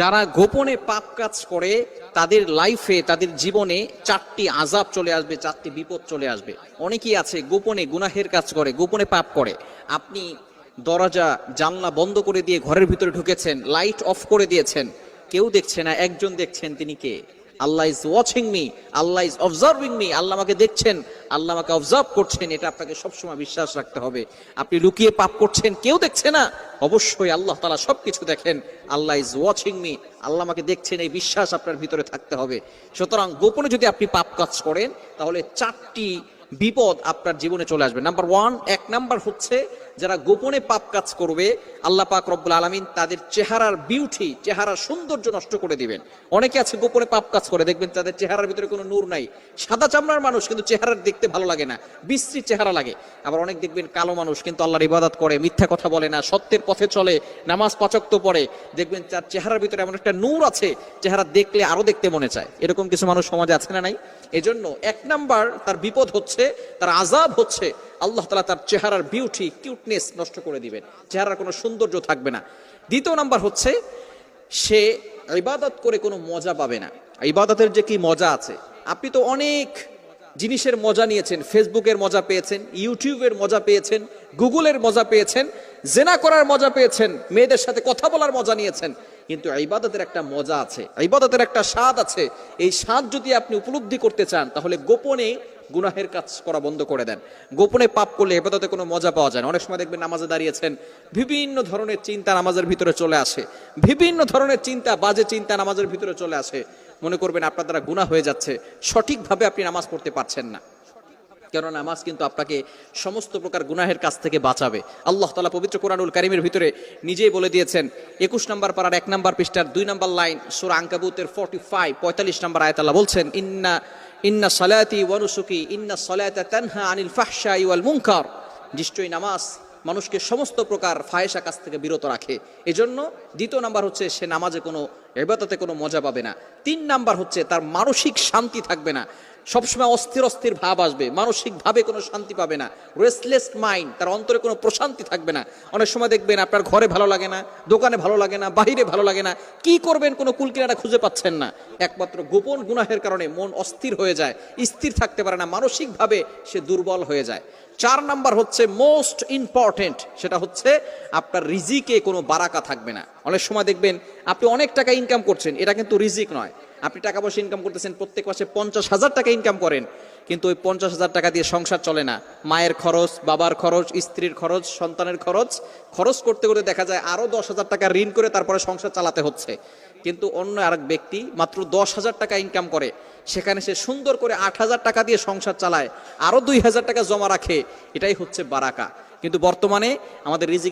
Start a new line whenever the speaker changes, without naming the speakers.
যারা গোপনে পাপ কাজ করে, তাদের লাইফে তাদের জীবনে চারটি আজাব চলে আসবে, চারটি বিপদ চলে আসবে। অনেকেই আছে গোপনে গুনাহের কাজ করে, গোপনে পাপ করে। আপনি দরজা, জানলা বন্ধ করে দিয়ে ঘরের ভিতরে ঢুকেছেন লাইট অফ করে দিয়েছেন। কেউ দেখছে না, একজন দেখছেন, তিনি কে? Allah is watching me Allah is observing me Allah আমাকে দেখছেন, আল্লাহ আমাকে অবজার্ভ করছেন, এটা আপনাকে সবসময় বিশ্বাস রাখতে হবে। আপনি লুকিয়ে পাপ করছেন, কেউ দেখছে না, অবশ্যই আল্লাহ তালা সবকিছু দেখেন, Allah is watching me Allah আমাকে দেখছেন, এই বিশ্বাস আপনার ভিতরে থাকতে হবে। সুতরাং গোপনে যদি আপনি পাপ কাজ করেন, তাহলে চারটি বিপদ আপনার জীবনে চলে আসবে। নাম্বার ওয়ান এক নাম্বার হচ্ছে যারা গোপনে পাপ কাজ করবে, আল্লাহ পাক রব্বুল আলমিন তাদের চেহারার বিউটি চেহারার সৌন্দর্য নষ্ট করে দিবেন। অনেকে আছে গোপনে পাপ কাজ করে, দেখবেন তাদের চেহারার ভিতরে কোনো নূর নাই। সাদা চামড়ার মানুষ কিন্তু চেহারার দেখতে ভালো লাগে না, বিশ্রী চেহারা লাগে। আবার অনেক দেখবেন কালো মানুষ কিন্তু আল্লাহর ইবাদত করে, মিথ্যা কথা বলে না, সত্যের পথে চলে, নামাজ পাচক্ত পড়ে। দেখবেন তার চেহারার ভিতরে এমন একটা নূর আছে, চেহারা দেখলে আরও দেখতে মনে চায়। এরকম কিছু মানুষ সমাজে আছে না নাই? এজন্য এক নাম্বার তার বিপদ হচ্ছে, তার আজাব হচ্ছে আল্লাহ তালা তার চেহারার বিউটি কিউটনেস নষ্ট করে দিবেন। চেহারার কোনো সৌন্দর্য থাকবে না। দ্বিতীয় নাম্বার হচ্ছে, সে ইবাদত করে কোনো মজা পাবে না। ইবাদতের যে কি মজা আছে? আপনি তো অনেক জিনিসের মজা নিয়েছেন। ফেসবুকের মজা পেয়েছেন ইউটিউবের মজা পেয়েছেন গুগলের মজা পেয়েছেন, জেনা করার মজা পেয়েছেন, মেয়েদের সাথে কথা বলার মজা নিয়েছেন। কিন্তু ইবাদতের একটা মজা আছে, ইবাদতের একটা স্বাদ আছে। এই স্বাদ যদি আপনি উপলব্ধি করতে চান, তাহলে গোপনে গুনাহের কাজ করা বন্ধ করে দেন। গোপনে পাপ করলে এবাদতে কোনো মজা পাওয়া যায় না। অনেক সময় দেখবেন নামাজে দাঁড়িয়েছেন, বিভিন্ন ধরনের চিন্তা নামাজের ভিতরে চলে আসে। বিভিন্ন ধরনের চিন্তা, বাজে চিন্তা নামাজের ভিতরে চলে আসে। মনে করবেন আপনার দ্বারা গুনাহ হয়ে যাচ্ছে। সঠিকভাবে আপনি নামাজ পড়তে পারছেন না। কেননা নামাজ কিন্তু আপনাকে সমস্ত প্রকার গুনাহের কাছ থেকে বাঁচাবে। আল্লাহ তালা পবিত্র কোরআনুল কারিমের ভিতরে নিজেই বলে দিয়েছেন, একুশ নম্বর পাড়ার এক নম্বর পৃষ্ঠার দুই নম্বর লাইন, সুরা আঙ্কাবুতের ফর্টি ফাইভ পঁয়তাল্লিশ নম্বর আয়তাল্লাহ বলছেন, ইন্না ইন্না সালাতি ওয়ানুসুকি ইন্না সলায়াতা তানহা আনিল ফাহশা ইওয়াল মুনকার। নিশ্চয়ই নামাজ মানুষকে সমস্ত প্রকার ফায়েসা কাছ থেকে বিরত রাখে। এজন্য দ্বিতীয় নাম্বার হচ্ছে সে নামাজে কোনো এবাদতে কোনো মজা পাবে না। তিন নাম্বার হচ্ছে তার মানসিক শান্তি থাকবে না। সবসময় অস্থির অস্থির ভাব আসবে, মানসিকভাবে কোনো শান্তি পাবে না রেস্টলেস মাইন্ড তার অন্তরে কোনো প্রশান্তি থাকবে না। অনেক সময় দেখবেন আপনার ঘরে ভালো লাগে না, দোকানে ভালো লাগে না বাহিরে ভালো লাগে না, কি করবেন কোনো কুলকিনাটা খুঁজে পাচ্ছেন না। একমাত্র গোপন গুনাহের কারণে মন অস্থির হয়ে যায়, স্থির থাকতে পারে না, মানসিকভাবে সে দুর্বল হয়ে যায়। চার নাম্বার হচ্ছে মোস্ট ইম্পর্টেন্ট সেটা হচ্ছে আপনার রিজিকে কোনো বারাকা থাকবে না। অনেক সময় দেখবেন আপনি অনেক টাকা ইনকাম করছেন, এটা কিন্তু রিজিক নয়। আপনি টাকা পয়সা ইনকাম করতেছেন, প্রত্যেক মাসে পঞ্চাশ হাজার টাকা ইনকাম করেন, কিন্তু ওই পঞ্চাশ হাজার টাকা দিয়ে সংসার চলে না। মায়ের খরচ, বাবার খরচ, স্ত্রীর খরচ, সন্তানের খরচ খরচ করতে করতে দেখা যায় আরও দশ হাজার টাকা ঋণ করে তারপরে সংসার চালাতে হচ্ছে। কিন্তু অন্য আরেক ব্যক্তি মাত্র দশ হাজার টাকা ইনকাম করে, সেখানে সে সুন্দর করে আট হাজার টাকা দিয়ে সংসার চালায়, আরও দুই হাজার টাকা জমা রাখে, এটাই হচ্ছে বারাকা। কিন্তু বর্তমানে আমাদের রিজিক